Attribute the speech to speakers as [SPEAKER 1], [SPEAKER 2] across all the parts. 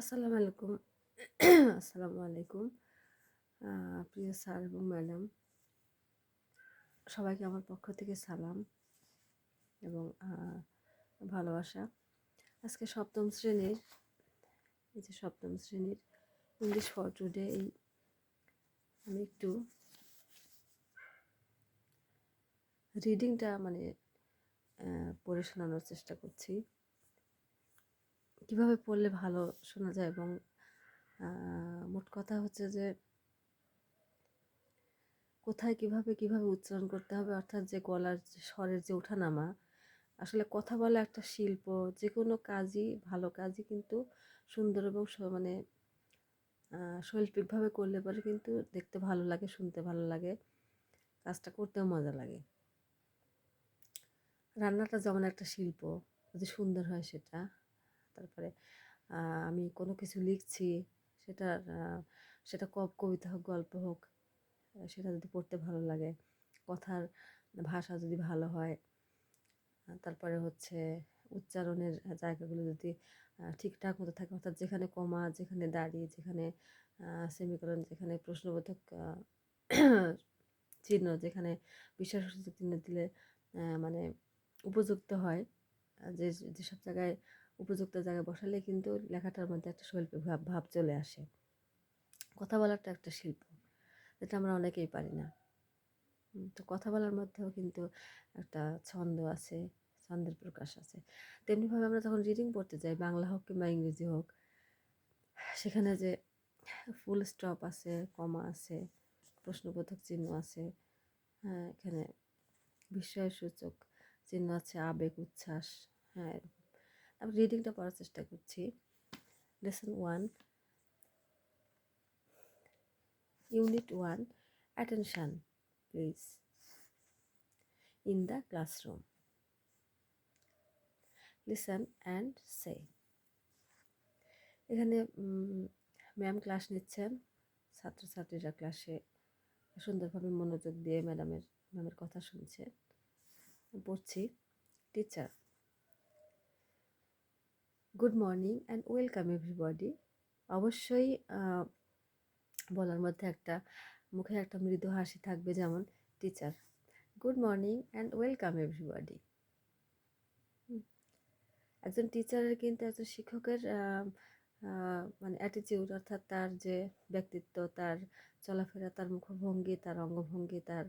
[SPEAKER 1] আসসালামু আলাইকুম। আসসালামু আলাইকুম প্রিয় স্যার এবং ম্যাডাম। সবাইকে আমার পক্ষ থেকে সালাম এবং ভালোবাসা। আজকে সপ্তম শ্রেণির, এই যে সপ্তম শ্রেণির ইংলিশ ফর টুডে এই আমি একটু রিডিংটা মানে পড়ে শোনানোর চেষ্টা করছি। কীভাবে পড়লে ভালো শোনা যায়? এবং মোট কথা হচ্ছে যে, কোথায় কীভাবে কীভাবে উচ্চারণ করতে হবে? অর্থাৎ যে গলার স্বরের যে ওঠানামা, আসলে কথা বলা একটা শিল্প। যে কোনো কাজই, ভালো কাজই কিন্তু সুন্দর এবং মানে শৈল্পিকভাবে করলে পরে কিন্তু দেখতে ভালো লাগে, শুনতে ভালো লাগে, কাজটা করতেও মজা লাগে। রান্নাটা যেমন একটা শিল্প, যদি সুন্দর হয় সেটা। তারপরে আমি কোনো কিছু লিখছি সেটা সেটা কবিতা হোক, গল্প হোক সেটা যদি পড়তে ভালো লাগে, কথার ভাষা যদি ভালো হয় তারপরে হচ্ছে উচ্চারণের জায়গাগুলো যদি ঠিকঠাক মতো থাকে, অর্থাৎ যেখানে কমা, যেখানে দাঁড়িয়ে, যেখানে সেমিকরণ যেখানে প্রশ্নবোধক চিহ্ন, যেখানে বিশ্বাসসূচক চিহ্ন দিলে মানে উপযুক্ত হয় যে যেসব জায়গায় উপযুক্ত জায়গায় বসালে কিন্তু লেখাটার মধ্যে একটা শৈল্পিক ভাব ভাব চলে আসে। কথা বলাটা একটা শিল্প, যেটা আমরা অনেকেই পারি না। তো কথা বলার মধ্যেও কিন্তু একটা ছন্দ আছে, ছন্দের প্রকাশ আছে। তেমনিভাবে আমরা যখন রিডিং পড়তে যাই, বাংলা হোক কিংবা ইংরেজি হোক, সেখানে যে ফুল স্টপ আছে কমা আছে, প্রশ্নবোধক চিহ্ন আছে হ্যাঁ এখানে বিস্ময়সূচক চিহ্ন আছে, আবেগ, উচ্ছ্বাস হ্যাঁ আমি রিডিংটা পড়ার চেষ্টা করছি lesson one unit one attention please in the classroom listen and say এখানে ম্যাম ক্লাস নিচ্ছেন। ছাত্রছাত্রীরা ক্লাসে সুন্দরভাবে মনোযোগ দিয়ে ম্যাডামের ম্যামের কথা শুনছে। পড়ছি। Teacher good morning and welcome everybody অবশ্যই বলার মধ্যে একটা, মুখে একটা মৃদু হাসি থাকবে যেমন teacher good morning and welcome everybody একজন টিচারের কিন্তু একজন শিক্ষকের মানে অ্যাটিটিউড অর্থাৎ তার যে ব্যক্তিত্ব, তার চলাফেরা, তার মুখভঙ্গি, তার অঙ্গভঙ্গি, তার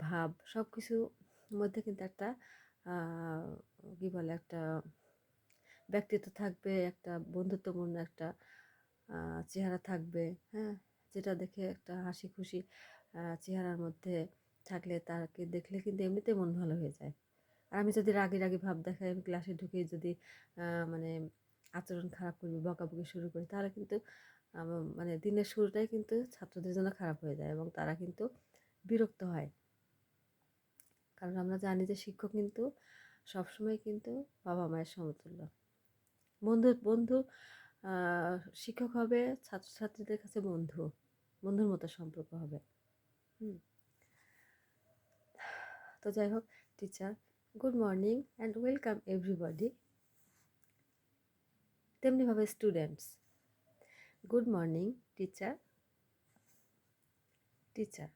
[SPEAKER 1] ভাব সব কিছুর মধ্যে কিন্তু একটা কি বলে একটা ব্যক্তিত্ব থাকবে, একটা বন্ধুত্বপূর্ণ একটা চেহারা থাকবে হ্যাঁ? যেটা দেখে একটা হাসি খুশি চেহারার মধ্যে থাকলে তাকে দেখলে কিন্তু এমনিতে মন ভালো হয়ে যায়। আর আমি যদি রাগি রাগি ভাব দেখাই, আমি ক্লাসে ঢুকে যদি মানে আচরণ খারাপ করি, বকাবকি শুরু করি, তাহলে কিন্তু মানে দিনের শুরুটাই কিন্তু ছাত্রদের জন্য খারাপ হয়ে যায় এবং তারা কিন্তু বিরক্ত হয়। কারণ আমরা জানি যে শিক্ষক কিন্তু সবসময় কিন্তু বাবা মায়ের সমতুল্য। বন্ধু বন্ধু শিক্ষক হবে, ছাত্রছাত্রীদের কাছে বন্ধু, বন্ধুর মতো সম্পর্ক হবে। হুম। তো যাই হোক teacher good morning and welcome everybody তেমনিভাবে students good morning teacher teacher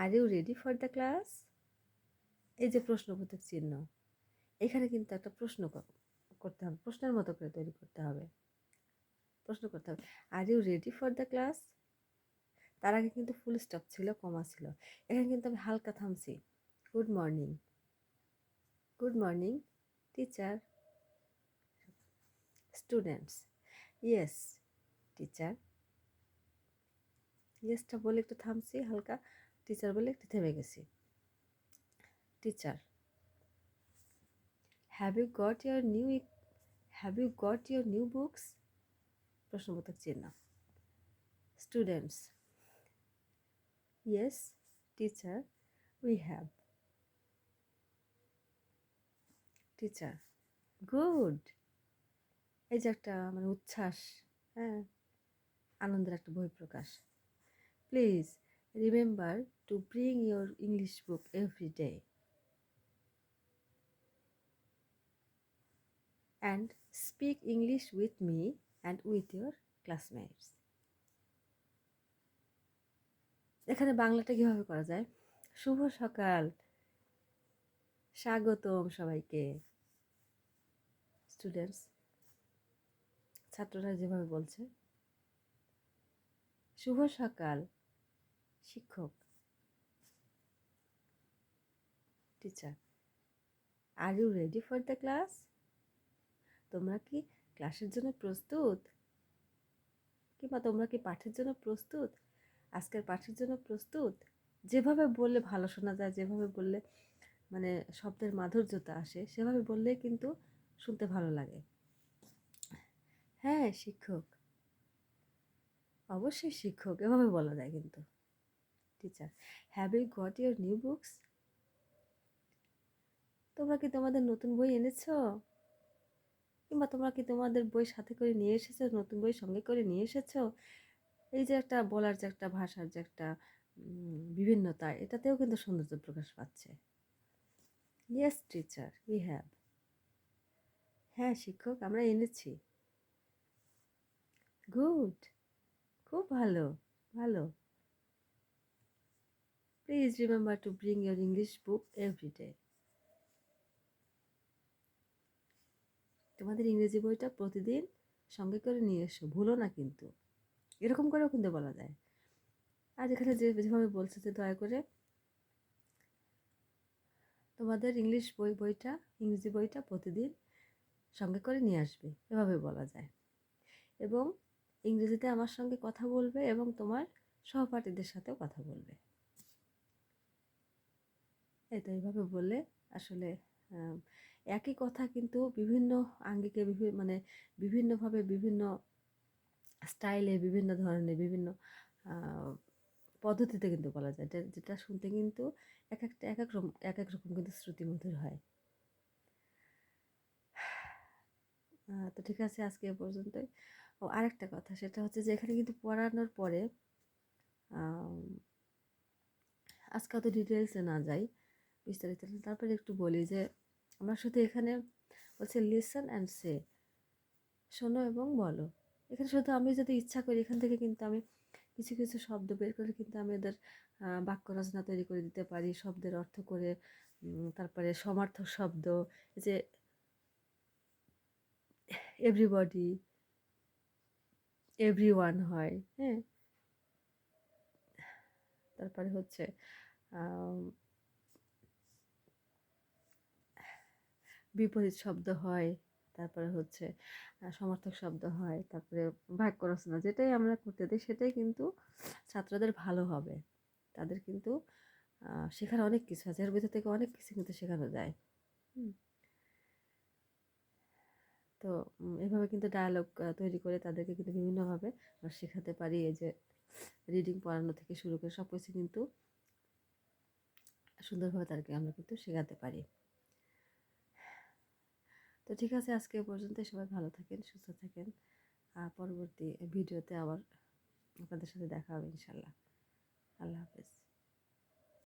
[SPEAKER 1] are you ready for the class এই যে প্রশ্নবোধক চিহ্ন, এখানে কিন্তু একটা প্রশ্ন করতে হবে, প্রশ্নের মতো করে তৈরি করতে হবে। প্রশ্ন করতে হবে are you ready for the class তার আগে কিন্তু ফুল স্টপ ছিল কমা ছিল। এখানে কিন্তু আমি হালকা থামছি। Good morning good morning teacher students yes teacher ইয়েসটা বলে একটু থামছি, হালকা। টিচার বলে একটু থেমে গেছি। Teacher have you got your new have you got your new books প্রশ্নবোধক চিহ্ন। Students yes teacher we have teacher good এই যে একটা মানে উচ্ছ্বাস হ্যাঁ? আনন্দের একটা বহিঃপ্রকাশ please remember to bring your English book every day and speak English with me and with your classmates এখানে বাংলাটা কীভাবে করা যায়? শুভ সকাল। স্বাগতম সবাইকে। স্টুডেন্টস ছাত্ররা যেভাবে বলছে। শুভ সকাল, শিক্ষক teacher are you ready for the class তোমরা কি ক্লাসের জন্য প্রস্তুত? কিংবা তোমরা কি পাঠের জন্য প্রস্তুত? আজকের পাঠের জন্য প্রস্তুত? যেভাবে বললে ভালো শোনা যায়, যেভাবে বললে মানে শব্দের মাধুর্যতা আসে, সেভাবে বললে কিন্তু শুনতে ভালো লাগে। হ্যাঁ শিক্ষক। অবশ্যই শিক্ষক, এভাবে বলা যায় কিন্তু। Teacher have you got your new books তোমরা কি তোমাদের নতুন বই এনেছো? কিংবা তোমরা কি তোমাদের বই সাথে করে নিয়ে এসেছ, নতুন বই সঙ্গে করে নিয়ে এসেছ? এই যে একটা বলার যে একটা ভাষার যে একটা বিভিন্নতা, এটাতেও কিন্তু সৌন্দর্য প্রকাশ পাচ্ছে। ইয়েস টিচার উই হ্যাভ হ্যাঁ শিক্ষক, আমরা এনেছি। গুড খুব ভালো ভালো। Please remember to bring your English book every day তোমাদের ইংরেজি বইটা প্রতিদিন সঙ্গে করে নিয়ে এসো, ভুলো না কিন্তু। এরকম করেও কিন্তু বলা যায়। আর এখানে যে যেভাবে বলছে যে দয়া করে তোমাদের ইংলিশ বই, বইটা, ইংরেজি বইটা প্রতিদিন সঙ্গে করে নিয়ে আসবে, এভাবে বলা যায়। এবং ইংরেজিতে আমার সঙ্গে কথা বলবে এবং তোমার সহপাঠীদের সাথেও কথা বলবে। এই তো এইভাবে বললে আসলে একই কথা কিন্তু বিভিন্ন আঙ্গিকে বিভিন্ন মানে বিভিন্নভাবে বিভিন্ন স্টাইলে বিভিন্ন ধরনের বিভিন্ন পদ্ধতিতে কিন্তু বলা যায়। যেটা শুনতে কিন্তু এক একটা, এক এক রকম, এক এক রকম কিন্তু শ্রুতিমধুর হয়। তো ঠিক আছে আজকে এ পর্যন্তই। ও, আরেকটা কথা, সেটা হচ্ছে যে, এখানে কিন্তু পড়ানোর পরে আজকে অত ডিটেলসে না যাই, বিস্তারিত। তারপরে একটু বলি যে আমরা শুধু এখানে বলছে লিসন অ্যান্ড সে শোনো এবং বলো। এখানে শুধু আমি যদি ইচ্ছা করি, এখান থেকে কিন্তু আমি কিছু কিছু শব্দ বের করে কিন্তু আমি ওদের বাক্য রচনা তৈরি করে দিতে পারি, শব্দের অর্থ করে তারপরে সমার্থক শব্দ যে এভরিবডি এভরি ওয়ান হয় হ্যাঁ? তারপরে হচ্ছে বিপরীত শব্দ হয়, তারপরে হচ্ছে সমর্থক শব্দ হয়, তারপরে বাক্য রচনা যেটাই আমরা করতে দিই সেটাই কিন্তু ছাত্রদের ভালো হবে। তাদের কিন্তু শেখার অনেক কিছু আছে, এর ভিতর থেকে অনেক কিছু কিন্তু শেখানো যায়। তো এভাবে কিন্তু ডায়ালগ তৈরি করে তাদেরকে কিন্তু বিভিন্নভাবে আমরা শেখাতে পারি, এই যে রিডিং পড়ানো থেকে শুরু করে সব কিছু কিন্তু সুন্দরভাবে তাদেরকে আমরা কিন্তু শেখাতে পারি। তো ঠিক আছে, আজকে পর্যন্ত সবাই ভালো থাকেন, সুস্থ থাকেন। পরবর্তী ভিডিওতে আবার আপনাদের সাথে দেখা হবে, ইনশাল্লাহ। আল্লাহ হাফেজ।